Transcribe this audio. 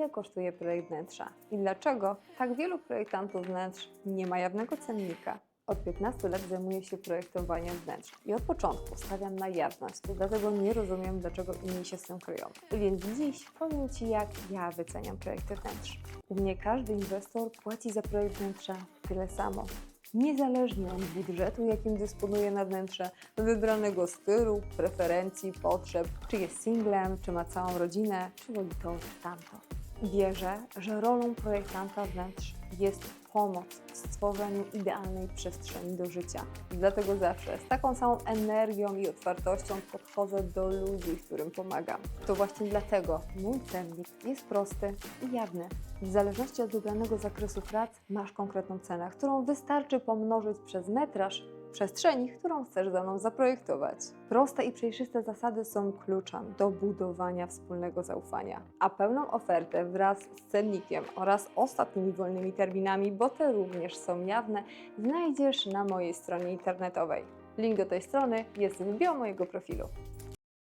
ile kosztuje projekt wnętrza i dlaczego tak wielu projektantów wnętrz nie ma jawnego cennika. Od 15 lat zajmuję się projektowaniem wnętrz i od początku stawiam na jawność, dlatego nie rozumiem, dlaczego inni się z tym kryją. Więc dziś powiem Ci, jak ja wyceniam projekty wnętrz. Nie każdy inwestor płaci za projekt wnętrza tyle samo. Niezależnie od budżetu, jakim dysponuje na wnętrze, wybranego stylu, preferencji, potrzeb, czy jest singlem, czy ma całą rodzinę, czy woli to czy tamto. Wierzę, że rolą projektanta wnętrz jest pomoc stworzeniu idealnej przestrzeni do życia. Dlatego zawsze z taką samą energią i otwartością podchodzę do ludzi, którym pomagam. To właśnie dlatego mój cennik jest prosty i jawny. W zależności od wybranego zakresu prac masz konkretną cenę, którą wystarczy pomnożyć przez metraż przestrzeni, którą chcesz mną zaprojektować. Proste i przejrzyste zasady są kluczem do budowania wspólnego zaufania. A pełną ofertę wraz z cennikiem oraz ostatnimi wolnymi terminami, bo te również są jawne, znajdziesz na mojej stronie internetowej. Link do tej strony jest w bio mojego profilu.